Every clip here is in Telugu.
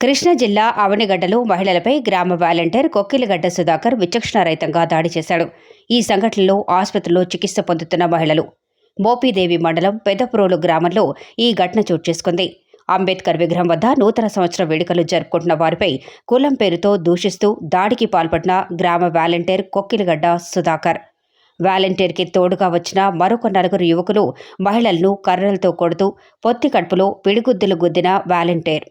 కృష్ణా జిల్లా అవనిగడ్డలో మహిళలపై గ్రామ వాలంటీర్ కొక్కిలిగడ్డ సుధాకర్ విచక్షణారహితంగా దాడి చేశాడు. ఈ సంఘటనలో ఆసుపత్రిలో చికిత్స పొందుతున్న మహిళలు. మోపీదేవి మండలం పెదపురోలు గ్రామంలో ఈ ఘటన చోటు చేసుకుంది. అంబేద్కర్ విగ్రహం వద్ద నూతన సంవత్సర వేడుకలు జరుపుకుంటున్న వారిపై కులం పేరుతో దూషిస్తూ దాడికి పాల్పడిన గ్రామ వాలంటీర్ కొక్కిలిగడ్డ సుధాకర్. వాలంటీర్కి తోడుగా వచ్చిన మరొక నలుగురు యువకులు మహిళలను కర్రలతో కొడుతూ పొత్తి కడుపులో పిడిగుద్దులు గుద్దిన వాలంటీర్.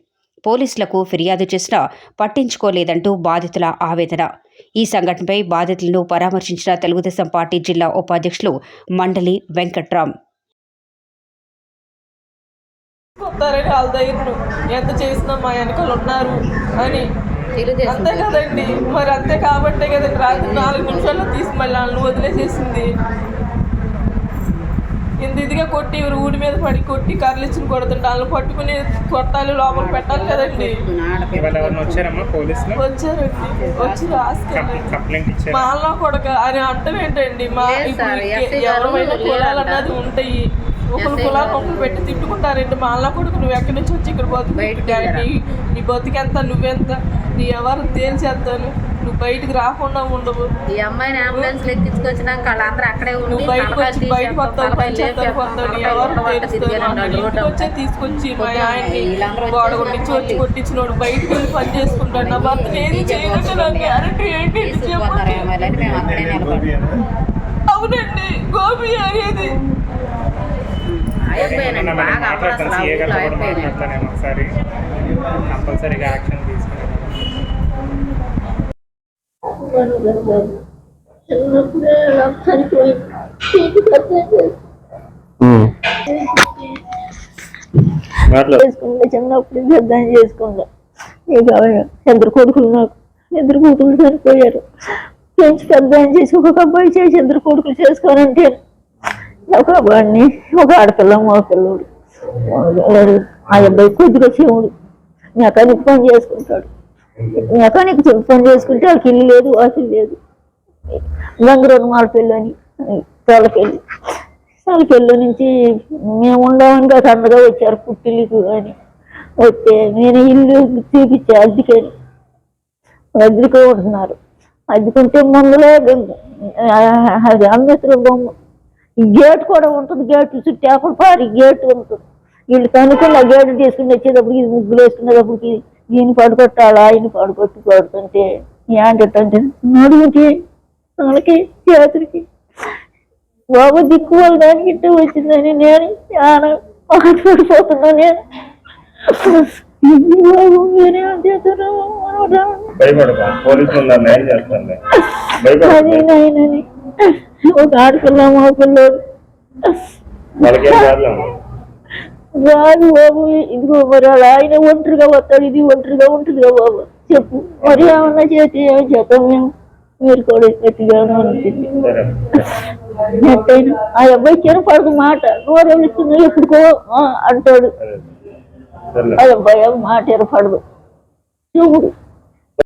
పోలీసులకు ఫిర్యాదు చేసినా పట్టించుకోలేదంటూ బాధితుల ఆవేదన. ఈ సంఘటనపై బాధితులను పరామర్శించిన తెలుగుదేశం పార్టీ జిల్లా ఉపాధ్యక్షులు మండలి వెంకట్రామ్. వాళ్ళ దగ్గర. ఎంత చేసినా మా వెనకాల ఉన్నారు అని. అంతే కదండి. మరి అంతే కాబట్టే కదండి. రాత్రి నాలుగు నిమిషాల్లో తీసి మళ్ళీ వాళ్ళని వదిలేసేసింది. ఇంత ఇదిగా కొట్టి ఊడి మీద పడి కొట్టి కర్రలు ఇచ్చిన కొడుతుంటే వాళ్ళని పట్టుకుని కొట్టాలి లోపల పెట్టాలి కదండి. ఇవాళ ఎవరిని వచ్చారమ్మా పోలీసులు? వచ్చారండి. వచ్చి రాసుకెళ్ళండి కంప్లైంట్ ఇచ్చారు? మా అన్న కొడక అని అంటం ఏంటండి? మా ఎవరైనా. కులాలు అన్నది ఉంటాయి. ఒకరు కులాలు. ఒకరు పెట్టి తిట్టుకుంటారండి. మా అన్న కొడుకు నువ్వు ఎక్కడి నుంచి వచ్చి ఇక్కడ బతుకు నీ బతుకెంత నువ్వెంత నీ ఎవరు తేల్చేస్తాను నువ్వు బయటికి రాకుండా ఉండవు. ఈ అమ్మాయిని అంబులెన్స్ ఎక్కించుకొచ్చినాక వాళ్ళందరూ అక్కడే ఉండి బయటకు తలకాయలు వచ్చి బయటకు వస్తావు పంచాయతీలకు వస్తావు ఎవరు తీసుకొచ్చి మా ఆయన్ని గోడ వచ్చి కొట్టించినోడు బయటకు వెళ్ళి పని చేసుకుంటాడు. నా భర్త ఏది గ్యారెంటీ ఏంటి అవునండి గోపి అనేది. అయిపోయానండి బాగా అప్పుడు అసలు అయిపోయాను కంపల్సరీగా యాక్షన్ తీసుకున్నాను చిన్నప్పుడే చనిపోయింది చేసుకుంటా చిన్నప్పుడు పెద్దాన్ని చేసుకుంటా ఇక ఇద్దరు కొడుకులు నాకు ఇద్దరు కొడుకులు చనిపోయారు పెంచి పెద్ద చేసి ఒక అబ్బాయి చేసి ఇద్దరు కొడుకులు చేసుకోనంటే ఒక అబ్బాయిని ఒక ఆడపిల్ల మా పిల్లడు ఆ అబ్బాయి కొద్దిగా శివుడు మెకానిక్ పని చేసుకుంటాడు. మెకానిక్ ఫోన్ చేసుకుంటే వాళ్ళకి ఇల్లు లేదు వాకిల్ లేదు. గంగరోని మాలపల్లి అని తోలకెళ్ళి. తోలకెళ్ళి నుంచి మేము ఉండమని కాదు అందరూ వచ్చారు పుట్టిల్లుకు అని. వస్తే నేను ఇల్లు చూపించా అద్దెకని అద్దెకు ఉంటున్నారు. అద్దెకుంటే ముందులో అది అంబేద్కర్ బొమ్మ. గేట్ కూడా ఉంటుంది గేట్ చుట్టూ అప్పుడు పారి గేట్ ఉంటుంది. వీళ్ళు కనుక్కుని ఆ గేట్ తీసుకుని వచ్చేటప్పుడు ఇది ముగ్గులు వేసుకునేటప్పటికి ఈయన పడుకొట్టాలా ఆయన పడుకొట్టి పడుతుంటే ఏంటంటే నడుముకి వాళ్ళకి చేతులకి బాబు దిక్కు వాళ్ళ దానికి ఇట్ట వచ్చిందని నేను చాలా పడిపోతున్నా నేను అది నాయనని. ఒక ఆడపిల్ల మా కాదులేమ్మా రాదు బాబు ఇదిగో మరి అలా ఆయన ఒంటరిగా వస్తాడు ఇది ఒంటరిగా ఉంటుందిగా బాబు. చెప్పు. మరి ఏమన్నా చేతి ఏం చేద్దాం మేము? మీరు కూడా గట్టిగా అనిపించింది ఎట్టయినా ఆ అబ్బాయి చిన్నపడదు మాట. నోరు ఇస్తుంది ఎప్పుడుకో అంటాడు. ఆ అబ్బాయి మాట ఎరపడదు చూడు.